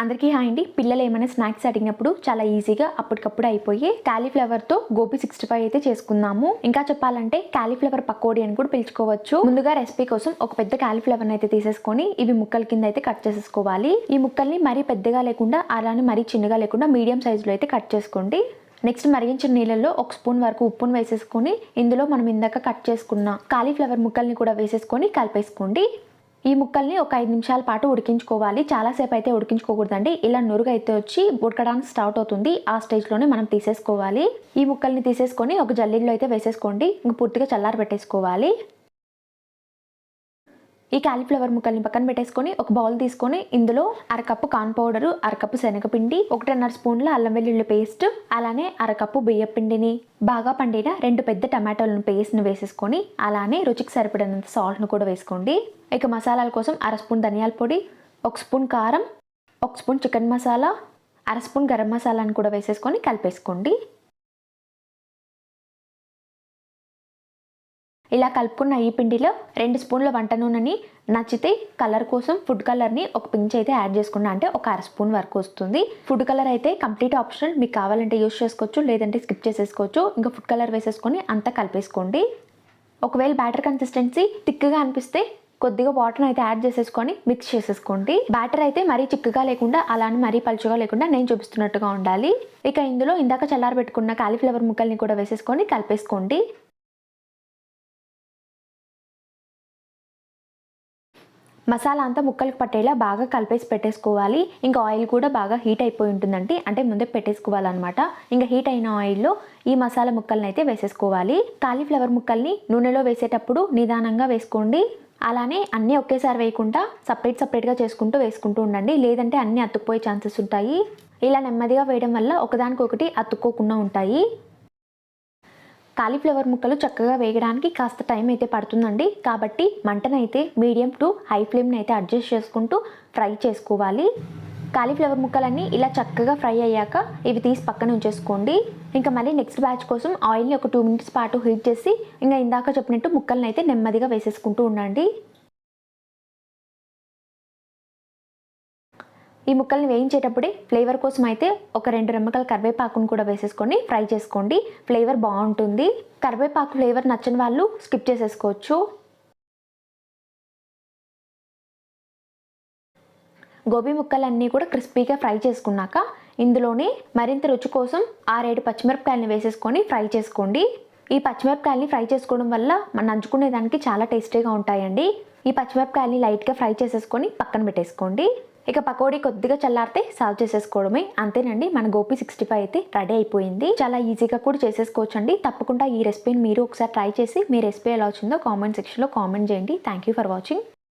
అందరికీ హాయ్ అండి. పిల్లలు ఏమైనా స్నాక్స్ అడిగినప్పుడు చాలా ఈజీగా అప్పటికప్పుడు అయిపోయి క్యాలీఫ్లవర్తో గోబీ సిక్స్టీ ఫైవ్ అయితే చేసుకుందాము. ఇంకా చెప్పాలంటే క్యాలీఫ్లవర్ పకోడీ అని కూడా పిలుచుకోవచ్చు. ముందుగా రెసిపీ కోసం ఒక పెద్ద క్యాలీఫ్లవర్ని అయితే తీసేసుకొని ఇవి ముక్కల కింద అయితే కట్ చేసేసుకోవాలి. ఈ ముక్కల్ని మరీ పెద్దగా లేకుండా అలానే మరీ చిన్నగా లేకుండా మీడియం సైజులో అయితే కట్ చేసుకోండి. నెక్స్ట్ మరిగించిన నీళ్ళల్లో ఒక స్పూన్ వరకు ఉప్పును వేసేసుకొని ఇందులో మనం ఇందాక కట్ చేసుకున్న కాలీఫ్లవర్ ముక్కల్ని కూడా వేసేసుకొని కలిపేసుకోండి. ఈ ముక్కల్ని ఒక ఐదు నిమిషాల పాటు ఉడికించుకోవాలి. చాలాసేపు అయితే ఉడికించుకోకూడదండి. ఇలా నురుగు అయితే వచ్చి ఉడకడానికి స్టార్ట్ అవుతుంది. ఆ స్టేజ్లోనే మనం తీసేసుకోవాలి. ఈ ముక్కల్ని తీసేసుకొని ఒక జల్లీలో అయితే వేసేసుకోండి. ఇంక పూర్తిగా చల్లారి పెట్టేసుకోవాలి ఈ కాలీఫ్లవర్ ముక్కల్ని పక్కన పెట్టేసుకొని ఒక బౌల్ తీసుకొని ఇందులో అరకప్పు కాన్ పౌడరు అరకప్పు శనగపిండి ఒకటిన్నర స్పూన్ల అల్లం వెల్లుల్లి పేస్ట్ అలానే అరకప్పు బియ్య పిండిని. బాగా పండిన రెండు పెద్ద టమాటోలను పేస్ట్ని వేసేసుకొని అలానే రుచికి సరిపడినంత సాల్ట్ను కూడా వేసుకోండి. ఇక మసాలాల కోసం అర స్పూన్ ధనియాల పొడి ఒక స్పూన్ కారం ఒక స్పూన్ చికెన్ మసాలా అర స్పూన్ గరం మసాలాను కూడా వేసేసుకొని కలిపేసుకోండి. ఇలా కలుపుకున్న ఈ పిండిలో రెండు స్పూన్ల వంట నూనెని నచ్చితే కలర్ కోసం ఫుడ్ కలర్ని ఒక పించ్ అయితే యాడ్ చేసుకున్నా అంటే ఒక అర స్పూన్ వరకు వస్తుంది. ఫుడ్ కలర్ అయితే కంప్లీట్ ఆప్షనల్ మీకు కావాలంటే యూస్ చేసుకోవచ్చు లేదంటే స్కిప్ చేసేసుకోవచ్చు. ఇంకా ఫుడ్ కలర్ వేసేసుకొని అంతా కలిపేసుకోండి. ఒకవేళ బ్యాటర్ కన్సిస్టెన్సీ థిక్గా అనిపిస్తే కొద్దిగా వాటర్ని అయితే యాడ్ చేసేసుకొని మిక్స్ చేసేసుకోండి. బ్యాటర్ అయితే మరీ చిక్కగా లేకుండా అలానే మరీ పలుచగా లేకుండా నేను చూపిస్తున్నట్టుగా ఉండాలి. ఇక ఇందులో ఇందాక చల్లారబెట్టుకున్న కాలీఫ్లవర్ ముక్కల్ని కూడా వేసేసుకొని కలిపేసుకోండి. మసాలా అంతా ముక్కలకు పట్టేలా బాగా కలిపేసి పెట్టేసుకోవాలి. ఇంకా ఆయిల్ కూడా బాగా హీట్ అయిపోయి ఉంటుందండి అంటే ముందే పెట్టేసుకోవాలన్నమాట. ఇంకా హీట్ అయిన ఆయిల్లో ఈ మసాలా ముక్కల్ని అయితే వేసేసుకోవాలి. కాలీఫ్లవర్ ముక్కల్ని నూనెలో వేసేటప్పుడు నిదానంగా వేసుకోండి. అలానే అన్నీ ఒకేసారి వేయకుండా సపరేట్ సపరేట్గా చేసుకుంటూ వేసుకుంటూ ఉండండి. లేదంటే అన్నీ అతుక్కుపోయే ఛాన్సెస్ ఉంటాయి. ఇలా నెమ్మదిగా వేయడం వల్ల ఒకదానికొకటి అతుక్కోకుండా ఉంటాయి. కాలీఫ్లవర్ ముక్కలు చక్కగా వేగడానికి కాస్త టైం అయితే పడుతుందండి. కాబట్టి మంటనైతే మీడియం టు హై ఫ్లేమ్ని అయితే అడ్జస్ట్ చేసుకుంటూ ఫ్రై చేసుకోవాలి. కాలీఫ్లవర్ ముక్కలన్నీ ఇలా చక్కగా ఫ్రై అయ్యాక ఇవి తీసి పక్కన ఉంచేసుకోండి. ఇంకా మళ్ళీ నెక్స్ట్ బ్యాచ్ కోసం ఆయిల్ని ఒక టూ మినిట్స్ పాటు హీట్ చేసి ఇంకా ఇందాక చెప్పినట్టు ముక్కలను అయితే నెమ్మదిగా వేసేసుకుంటూ ఉండండి. ఈ ముక్కల్ని వేయించేటప్పుడే ఫ్లేవర్ కోసం అయితే ఒక రెండు రెమ్మకల కరివేపాకును కూడా వేసేసుకొని ఫ్రై చేసుకోండి. ఫ్లేవర్ బాగుంటుంది. కరివేపాకు ఫ్లేవర్ నచ్చని వాళ్ళు స్కిప్ చేసేసుకోవచ్చు. గోబీ ముక్కలన్నీ కూడా క్రిస్పీగా ఫ్రై చేసుకున్నాక ఇందులోనే మరింత రుచి కోసం ఆరేడు పచ్చిమిరపకాయలని వేసేసుకొని ఫ్రై చేసుకోండి. ఈ పచ్చిమిరపకాయలని ఫ్రై చేసుకోవడం వల్ల మనం నంచుకునే దానికి చాలా టేస్టీగా ఉంటాయండి. ఈ పచ్చిమిరపకాయలని లైట్గా ఫ్రై చేసేసుకొని పక్కన పెట్టేసుకోండి. ఇక పకోడీ కొద్దిగా చల్లారితే సర్వ్ చేసేసుకోవడమే. అంతేనండి మన గోపి సిక్స్టీ ఫైవ్ అయితే రెడీ అయిపోయింది. చాలా ఈజీగా కూడా చేసేసుకోవచ్చు అండి తప్పకుండా ఈ రెసిపీని మీరు ఒకసారి ట్రై చేసి మీ రెసిపీ ఎలా వచ్చిందో కామెంట్ సెక్షన్లో కామెంట్ చేయండి. Thank you for watching